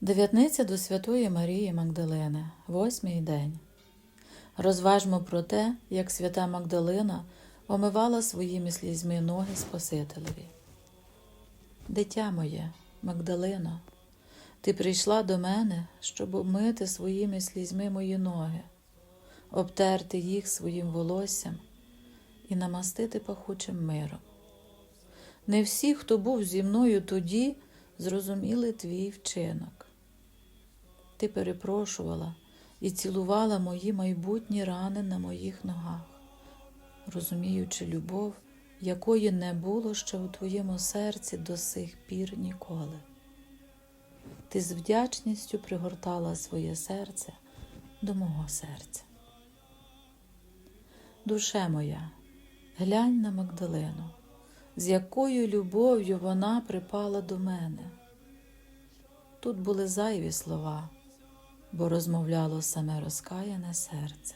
Дев'ятниця до Святої Марії Магдалини, восьмий день. Розважмо про те, як свята Магдалина омивала своїми слізьми ноги Спасителеві. Дитя моє, Магдалино, ти прийшла до мене, щоб обмити своїми слізьми мої ноги, обтерти їх своїм волоссям і намастити пахучим миром. Не всі, хто був зі мною тоді, зрозуміли твій вчинок. Ти перепрошувала і цілувала мої майбутні рани на моїх ногах, розуміючи любов, якої не було ще у твоєму серці до сих пір ніколи. Ти з вдячністю пригортала своє серце до мого серця. Душе моя, глянь на Магдалину, з якою любов'ю вона припала до мене. Тут були зайві слова, бо розмовляло саме розкаяне серце.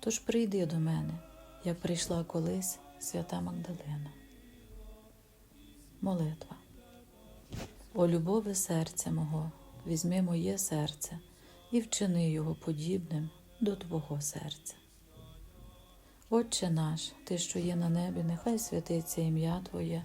Тож прийди до мене, як прийшла колись свята Магдалина. Молитва. О любове серця мого, візьми моє серце і вчини його подібним до Твого серця. Отче наш, Ти, що є на небі, нехай святиться ім'я Твоє,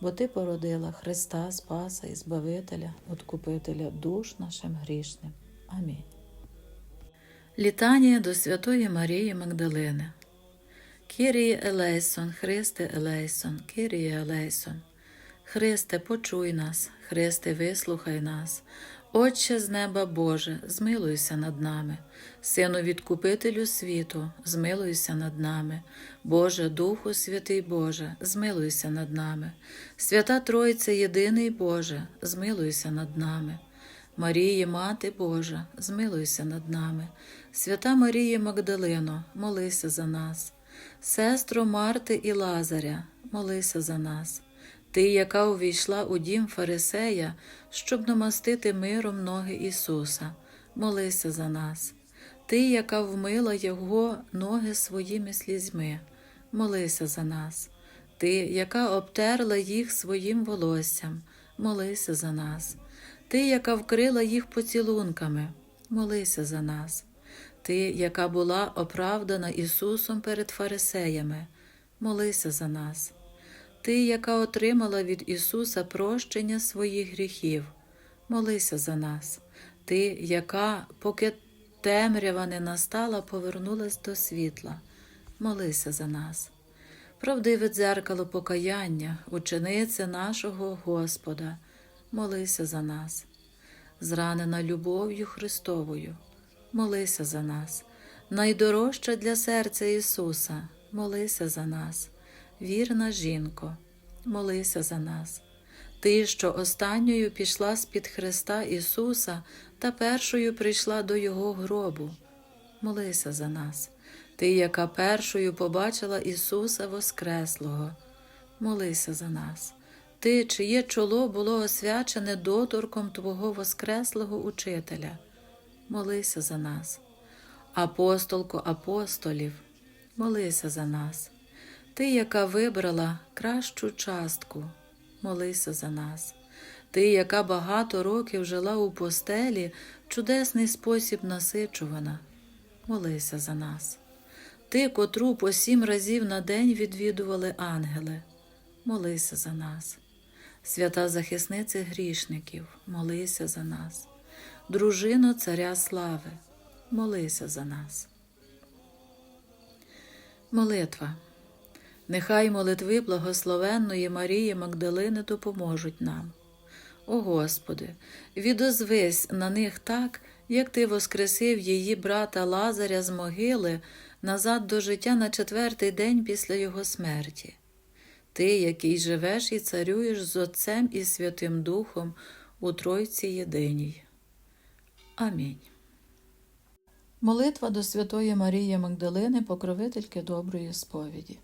бо Ти породила Христа, Спаса і Збавителя, Откупителя душ нашим грішним. Амінь. Літання до Святої Марії Магдалини. Кірії Елейсон, Христе Елейсон, Кірії Елейсон. Христе, почуй нас, Христе, вислухай нас. Отче з неба Боже, змилуйся над нами, Сину відкупителю світу, змилуйся над нами, Боже, Духу Святий Боже, змилуйся над нами, Свята Тройця єдиний Боже, змилуйся над нами. Марії, Мати Божа, змилуйся над нами, свята Марія Магдалино, молися за нас, сестро Марти і Лазаря, молися за нас. Ти, яка увійшла у дім Фарисея, щоб намастити миром ноги Ісуса, молися за нас. Ти, яка вмила Його ноги своїми слізьми, молися за нас. Ти, яка обтерла їх своїм волоссям, молися за нас. Ти, яка вкрила їх поцілунками, молися за нас. Ти, яка була оправдана Ісусом перед фарисеями, молися за нас. Ти, яка отримала від Ісуса прощення своїх гріхів, молися за нас. Ти, яка, поки темрява не настала, повернулась до світла, молися за нас. Правдиве дзеркало покаяння, учениця нашого Господа, молися за нас. Зранена любов'ю Христовою, молися за нас. Найдорожча для серця Ісуса, молися за нас. Вірна жінко, молися за нас. Ти, що останньою пішла з-під Христа Ісуса та першою прийшла до Його гробу, молися за нас. Ти, яка першою побачила Ісуса Воскреслого, молися за нас. Ти, чиє чоло було освячене доторком Твого Воскреслого Учителя, молися за нас. Апостолко апостолів, молися за нас. Ти, яка вибрала кращу частку, молися за нас. Ти, яка багато років жила у постелі, в чудесний спосіб насичувана, молися за нас. Ти, котру по сім разів на день відвідували ангели, молися за нас. Свята захисниця грішників, молися за нас. Дружино Царя Слави, молися за нас. Молитва. Нехай молитви благословенної Марії Магдалини допоможуть нам. О Господи, відозвись на них так, як Ти воскресив її брата Лазаря з могили назад до життя на четвертий день після його смерті. Ти, який живеш і царюєш з Отцем і Святим Духом у Тройці Єдиній. Амінь. Молитва до Святої Марії Магдалини, покровительки доброї сповіді.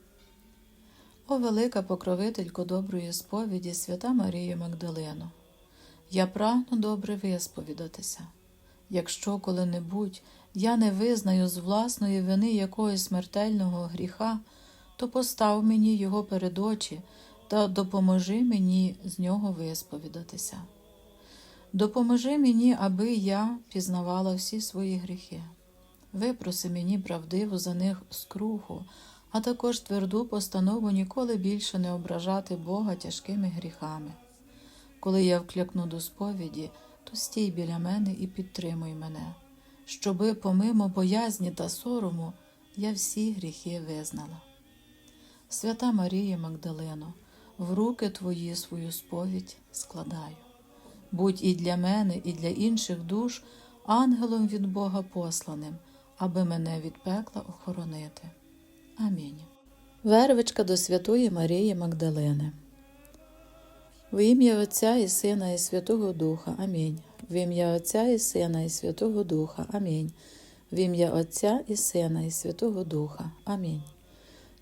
О велика покровителько доброї сповіді, свята Марія Магдалино, я прагну добре висповідатися. Якщо коли-небудь я не визнаю з власної вини якогось смертельного гріха, то постав мені його перед очі та допоможи мені з нього висповідатися. Допоможи мені, аби я пізнавала всі свої гріхи. Випроси мені правдиву за них скруху, а також тверду постанову ніколи більше не ображати Бога тяжкими гріхами. Коли я вклякну до сповіді, то стій біля мене і підтримуй мене, щоби, помимо боязні та сорому, я всі гріхи визнала. Свята Марія Магдалино, в руки твої свою сповідь складаю. Будь і для мене, і для інших душ ангелом від Бога посланим, аби мене від пекла охоронити. Амінь. Вервичка до Святої Марії Магдалини. В ім'я Отця і Сина, і Святого Духа. Амінь. В ім'я Отця і Сина, і Святого Духа. Амінь. В ім'я Отця і Сина, і Святого Духа. Амінь.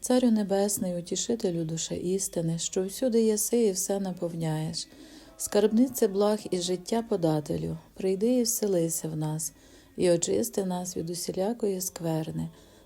Царю Небесний, утішителю душа істини, що всюди єси і все наповняєш. Скарбнице благ і життя подателю, прийди і вселися в нас, і очисти нас від усілякої скверни,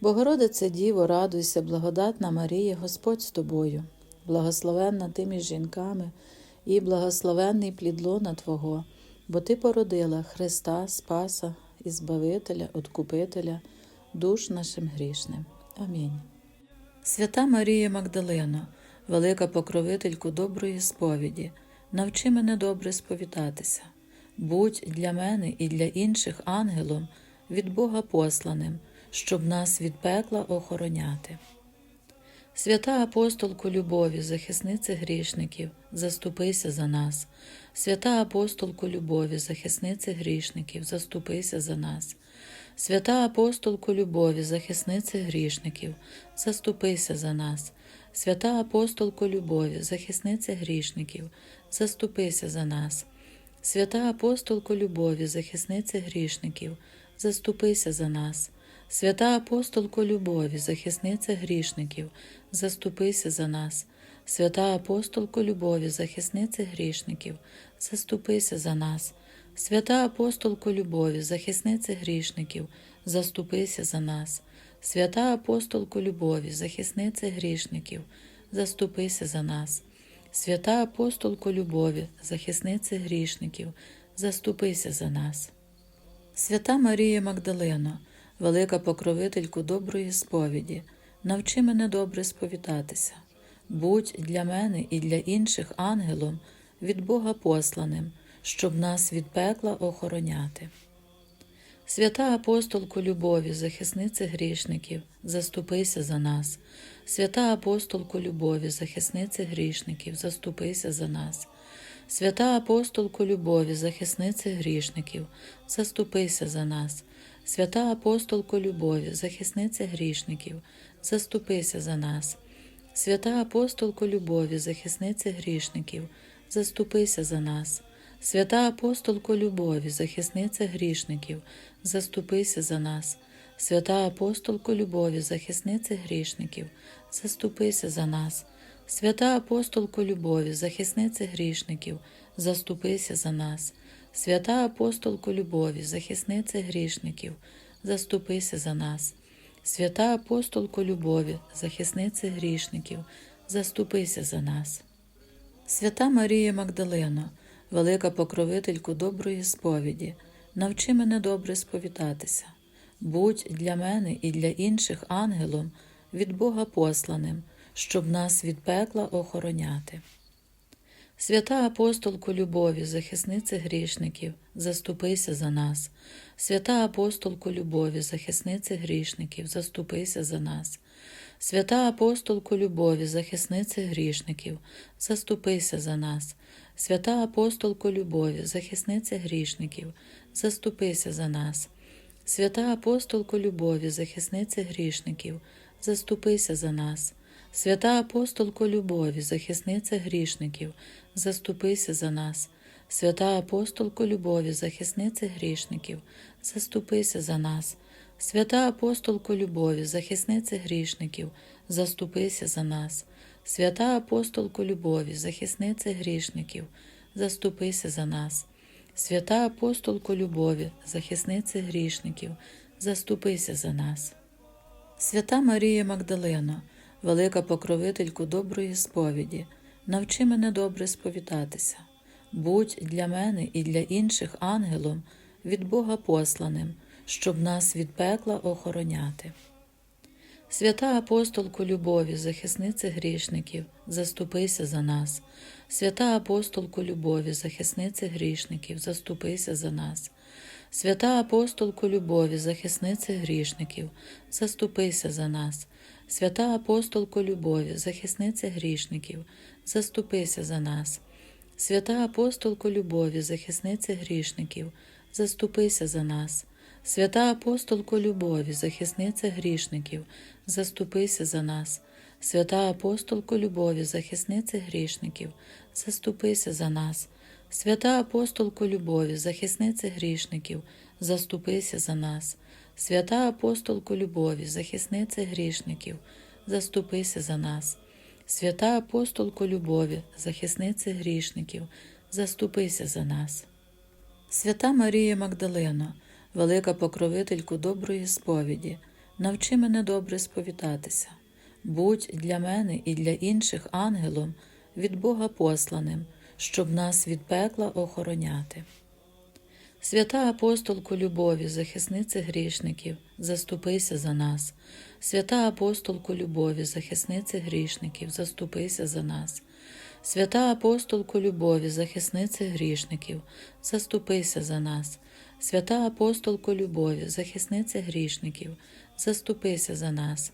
Богородице Діво, радуйся, благодатна Марія, Господь з тобою, благословенна ти між жінками, і благословенний плід лона Твого, бо Ти породила Христа, Спаса і Збавителя, Откупителя, душ нашим грішним. Амінь. Свята Марія Магдалино, велика покровительку доброї сповіді, навчи мене добре сповідатися. Будь для мене і для інших ангелом від Бога посланим, щоб нас від пекла охороняти. Свята апостолку любові, захиснице грішників, заступися за нас. Свята апостолку любові, захиснице грішників, заступися за нас. Свята апостолку любові, захиснице грішників, заступися за нас. Свята апостолку любові, захиснице грішників, заступися за нас. Свята апостолку любові, захиснице грішників, заступися за нас. Свята апостолко любові, захисниця грішників, заступися за нас. Свята апостолко любові, захисниця грішників, заступися за нас. Свята апостолко любові, захисниця грішників, заступися за нас. Свята апостолко любові, захисниця грішників, заступися за нас. Свята апостолко любові, захисниця грішників, заступися за нас. Свята Марія Магдалино, велика покровительку доброї сповіді, навчи мене добре сповідатися. Будь для мене і для інших ангелом від Бога посланим, щоб нас від пекла охороняти. Свята апостолку любові, захиснице грішників, заступися за нас. Свята апостолку любові, захиснице грішників, заступися за нас. Свята апостолку любові, захиснице грішників, заступися за нас. Свята апостолку любові, захисниця грішників, заступися за нас. Свята апостолку любові, захисниця грішників, заступися за нас. Свята апостолку любові, захисниця грішників, заступися за нас. Свята апостолку любові, захисниця грішників, заступися за нас. Свята апостолку любові, захисниця грішників, заступися за нас. Свята апостолку любові, захисниця грішників, заступися за нас. Свята апостолку любові, захисниця грішників, заступися за нас. Свята Марія Магдалино, велика покровительку доброї сповіді, навчи мене добре сповідатися. Будь для мене і для інших ангелом від Бога посланим, щоб нас від пекла охороняти. Свята апостолку любові, захисниця грішників, заступися за нас. Свята апостолку любові, захиснице грішників, заступися за нас. Свята апостолку любові, захиснице грішників, заступися за нас. Свята апостолку любові, захиснице грішників, заступися за нас. Свята апостолку любові, захиснице грішників, заступися за нас. Свята апостолку любові, захиснице грішників, заступися за нас. Свята апостолку любові, захиснице грішників, заступися за нас. Свята апостолку любові, захиснице грішників, заступися за нас. Свята апостолку любові, захиснице грішників, заступися за нас. Свята апостолку любові, захиснице грішників, заступися за нас. Свята Марія Магдалино, велика покровительку доброї сповіді, навчи мене добре сповідатися. Будь для мене і для інших ангелом від Бога посланим, щоб нас від пекла охороняти. Свята апостолку любові, захиснице грішників, заступися за нас. Свята апостолку любові, захиснице грішників, заступися за нас. Свята апостолку любові, захиснице грішників, заступися за нас. Свята апостолку любові, захиснице грішників, заступися за нас. Свята апостолку любові, захиснице грішників, заступися за нас. Свята апостолку любові, захиснице грішників, заступися за нас. Свята апостолку любові, захиснице грішників, заступися за нас. Свята апостолку любові, захиснице грішників, заступися за нас. Свята апостолку любові, захиснице грішників, заступися за нас. Свята апостолку любові, захиснице грішників, заступися за нас. Свята Марія Магдалино, велика покровительку доброї сповіді, навчи мене добре сповідатися. Будь для мене і для інших ангелом від Бога посланим, щоб нас від пекла охороняти. Свята апостолку любові, захиснице грішників, заступися за нас. Свята апостолку любові, захиснице грішників, заступися за нас. Свята апостолку любові, захиснице грішників, заступися за нас. Свята апостолку любові, захиснице грішників, заступися за нас.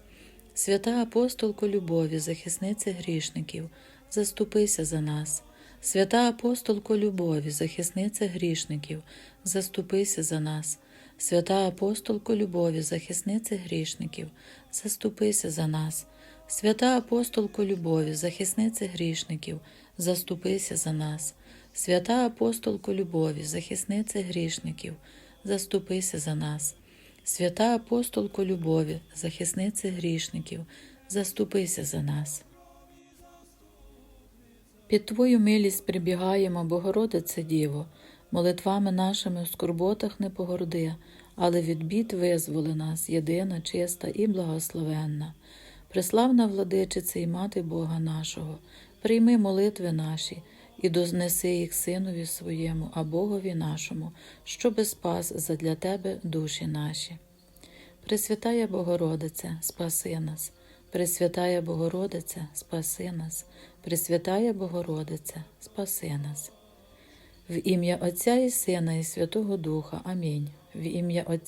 Свята апостолку любові, захиснице грішників, заступися за нас. Свята апостолку любові, захисниця грішників, заступися за нас. Свята апостолку любові, захисниця грішників, заступися за нас. Свята апостолку любові, захисниця грішників, заступися за нас. Свята апостолку любові, захисниця грішників, заступися за нас. Свята апостолку любові, захисниця грішників, заступися за нас. Під Твою милість прибігаємо, Богородице Діво, молитвами нашими в скорботах не погорди, але від бід визволи нас, єдина, чиста і благословенна. Преславна владичице і мати Бога нашого, прийми молитви наші і дознеси їх Синові своєму, а Богові нашому, щоби спас задля Тебе душі наші. Пресвятая Богородице, спаси нас. Пресвятая Богородице, спаси нас, Пресвятая Богородице, спаси нас. В ім'я Отця і Сина, і Святого Духа. Амінь. В ім'я Отця